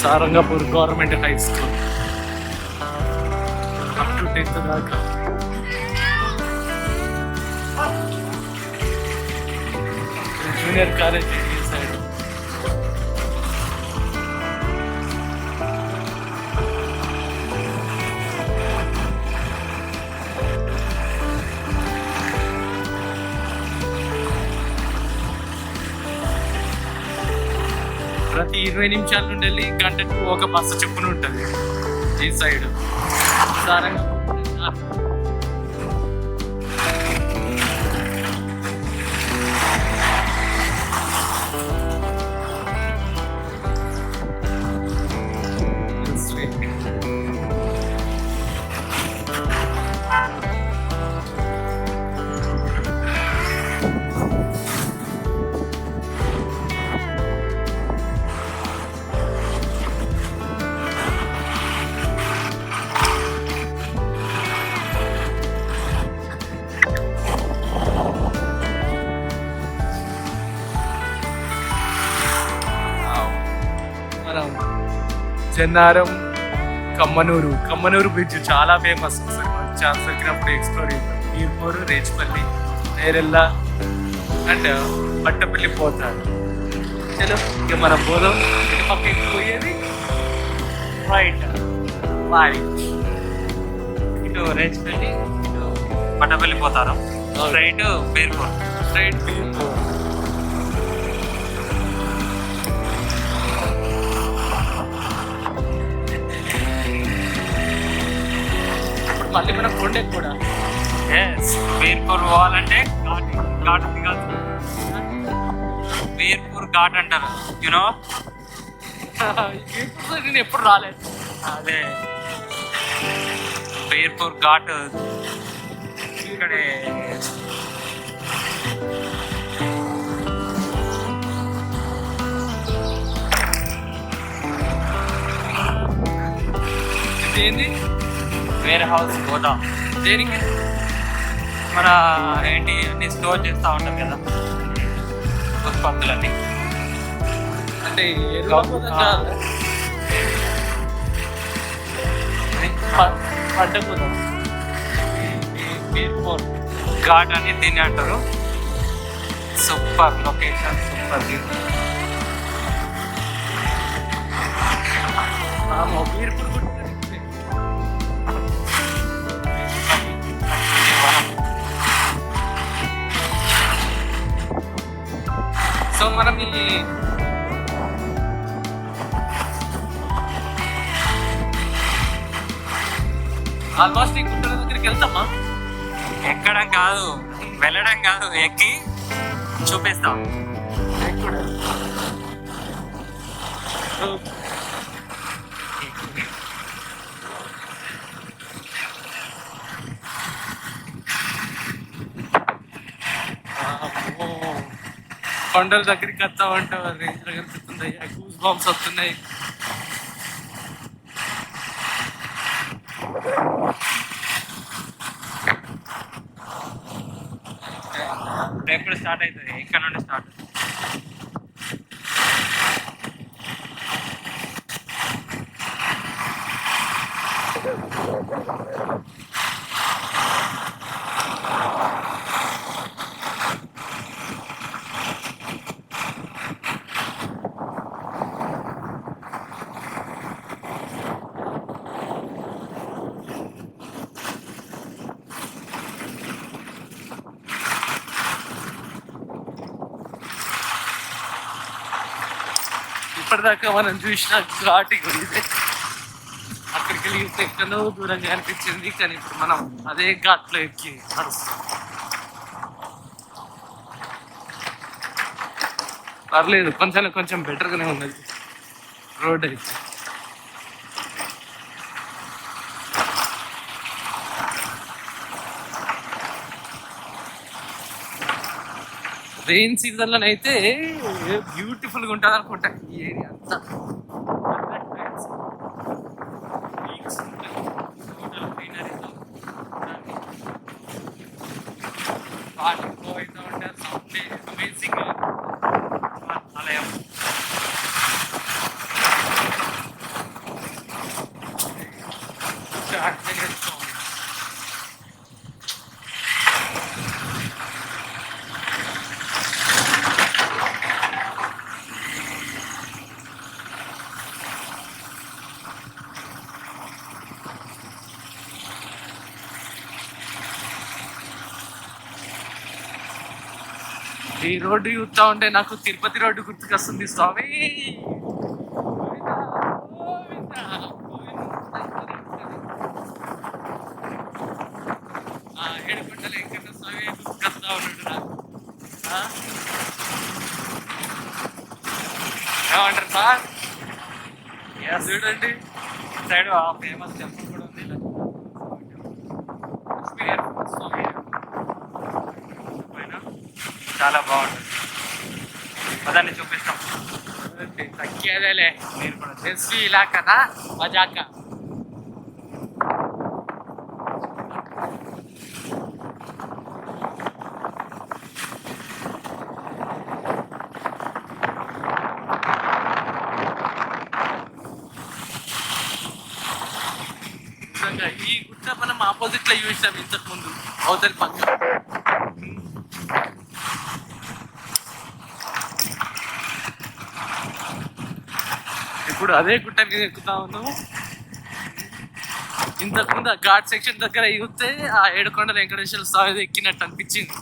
Sarangapur government high school. Up to tenth దాకా. Junior college ఇరవై నిమిషాల నుండి వెళ్ళి గంటకు ఒక బస్సు చెప్పున ఉంటుంది. ఈ సైడ్ సారంగా. చెన్నారం కమ్మనూరు. కమ్మనూరు బ్రిడ్జ్ చాలా ఫేమస్ ఒకసారి మనం ఛాన్స్ దొరికినప్పుడు ఎక్స్ప్లోర్ చేద్దాం. ఈర్పూరు రేచిపల్లి నేరెల్ల అండ్ పట్టపల్లి పోతారు. చలో ఇక మనం పోదాం ఇటు పక్కకి పోయేది రైట్ బాయ్ ఇటు రేచిపల్లి ఇటు పట్టపల్లి పోతారు. స్ట్రైట్ పేరుకోరు స్ట్రైట్ బీర్పూర్ మళ్ళీ మనం కొండే కూడా. ఎస్ బీర్పూర్ పోవాలంటే ఘాట్ ఘాట్ దిగాలి. బీర్పూర్ ఘాట్ అంటారు యునో బీర్పూర్ నేను ఎప్పుడు రాలేదు. అదే. బీర్పూర్ ఘాట్ ఇక్కడే హౌస్ గోదాం దేనికి? మన ఏంటి అన్ని స్టోర్ చేస్తూ ఉంటాం కదా. ఉత్పత్తులన్నీ. అంటే ఎరువుల కోసం కాదా? ప- పంట కోసం బీర్పూర్ ఘాట్ అని దీన్ని అంటారు. Super location super view. Birpur almost ఈ గుట్టల దగ్గరికి వెళ్తామా? ఎక్కడం కాదు వెళ్ళడం కాదు ఎక్కి చూపిస్తాం. కొండల దగ్గరికి వస్తామంటే రేంజ్ కనిపిస్తున్నాయి. గూస్ బాంబ్స్ వస్తున్నాయి. ఎప్పుడు స్టార్ట్ అవుతుంది? ఇక్కడ నుండి స్టార్ట్? అవుతుంది ఇప్పటిదాకా మనం చూసిన ఘాటికి ఇదే అక్కడికి వెళ్ళి ఎక్కడో దూరంగా అనిపించింది కానీ ఇప్పుడు మనం అదే ఘాట్లో ఎక్కి నడుస్తాం పర్లేదు కొంచెం కొంచెం బెటర్గానే ఉన్నది. రోడ్ అయితే. రెయిన్ సీజన్లో అయితే బ్యూటిఫుల్గా ఉంటుంది అనుకుంటా ఈ ఏరియా అంతా. పాటలు అవుతూ ఉంటారు సౌండే అమేజింగ్ ఆలయం. ఈ రోడ్డు చూస్తా ఉంటే నాకు తిరుపతి రోడ్డు గుర్తుకొస్తుంది స్వామి. గోవిందా, గోవిందా, ఆ ఏడుకొండల వెంకన్న స్వామి గుర్తుకొస్తా ఉన్నాడు నాకు ఏమంటారు సార్? Yes. చూడండి? సైడ్ ఫేమస్ టెంపుల్ కూడా ఉంది లక్ష్మీ స్వామి పైన చాలా బాగుంటుంది. పదాన్ని చూపిస్తాం. తగ్గేదేలే మీరు కూడా తెలుసు ఇలా కదా? మజాక. ఈ గుట్ట మనం ఆపోజిట్లో చూసాం ఇంతకు ముందు అవతలి పక్క. ఇప్పుడు అదే గుట్ట మీద ఎక్కుతా ఉన్నాము ఇంతకుముందు ఆ ఘాట్ సెక్షన్ దగ్గర ఎగితే ఆ ఏడుకొండల వెంకటేశ్వర స్వామి ఎక్కినట్టు అనిపించింది.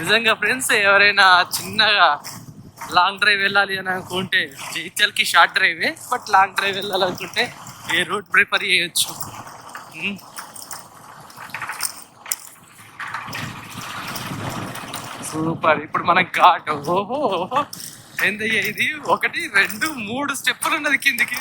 నిజంగా ఫ్రెండ్స్ ఎవరైనా చిన్నగా లాంగ్ డ్రైవ్ వెళ్ళాలి అని అనుకుంటే జైత్యాలకి షార్ట్ డ్రైవే బట్ లాంగ్ డ్రైవ్ వెళ్ళాలనుకుంటే ఏ రూట్ ప్రిఫర్ చేయొచ్చు. సూపర్. ఇప్పుడు మన ఘాట్. ఓహో. ఏందయ్యా ఇది? ఒకటి రెండు మూడు స్టెప్పులు ఉన్నది కిందికి.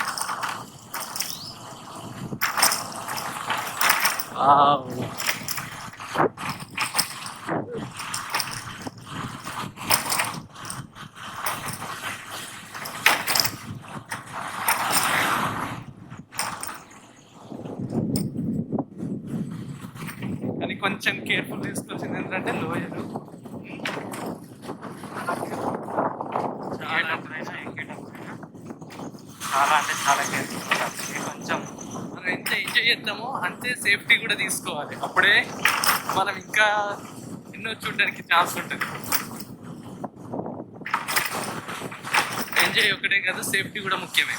కానీ కొంచెం కేర్ఫుల్ తీసుకోవాల్సింది ఏంటంటే లోయలు. చాలా అంటే చాలా కేర్ఫుల్ కొంచెం మనం ఎంత ఎంజాయ్ చేస్తామో అంతే సేఫ్టీ కూడా తీసుకోవాలి. అప్పుడే మనం ఇంకా ఎన్నో చూడడానికి ఛాన్స్ ఉంటుంది. ఎంజాయ్ ఒకటే కాదు సేఫ్టీ కూడా ముఖ్యమే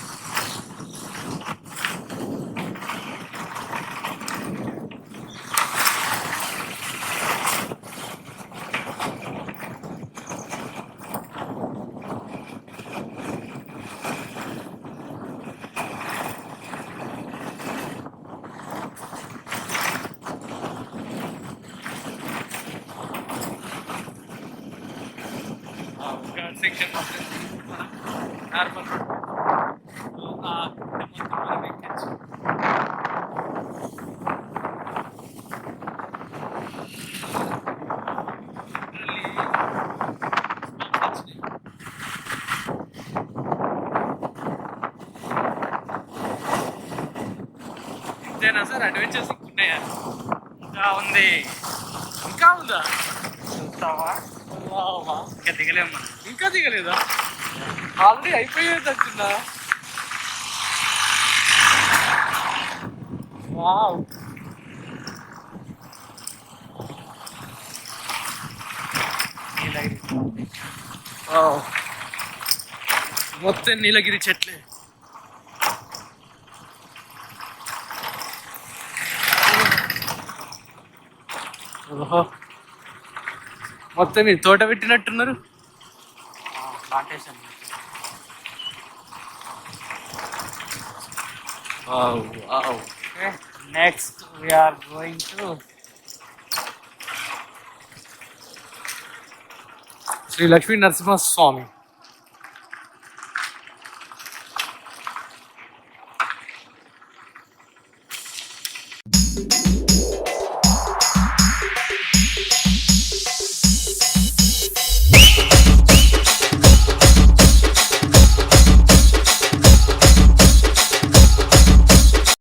సెక్షన్ నార్మల్ రోడ్ ఆ గుట్ట మొత్తం మనం ఎక్కొచ్చు. Literally, spots ఇంతేనా సార్? అడ్వెంచర్స్ ఉన్నాయా? ఇంకా ఉంది. ఇంకా ఉందా? చూస్తావా. ఇంకా దిగలేము ఇంకా దిగలేదా? ఆల్రెడీ అయిపోయేది అంటున్నా. వావ్. నీలగిరి మొత్తం నీలగిరి చెట్లే. ఓహో. మొత్తం మీరు తోట పెట్టినట్టున్నారు? Plantation Oh, wow. Okay, next we are going to Sri Lakshmi Narasimha Swami.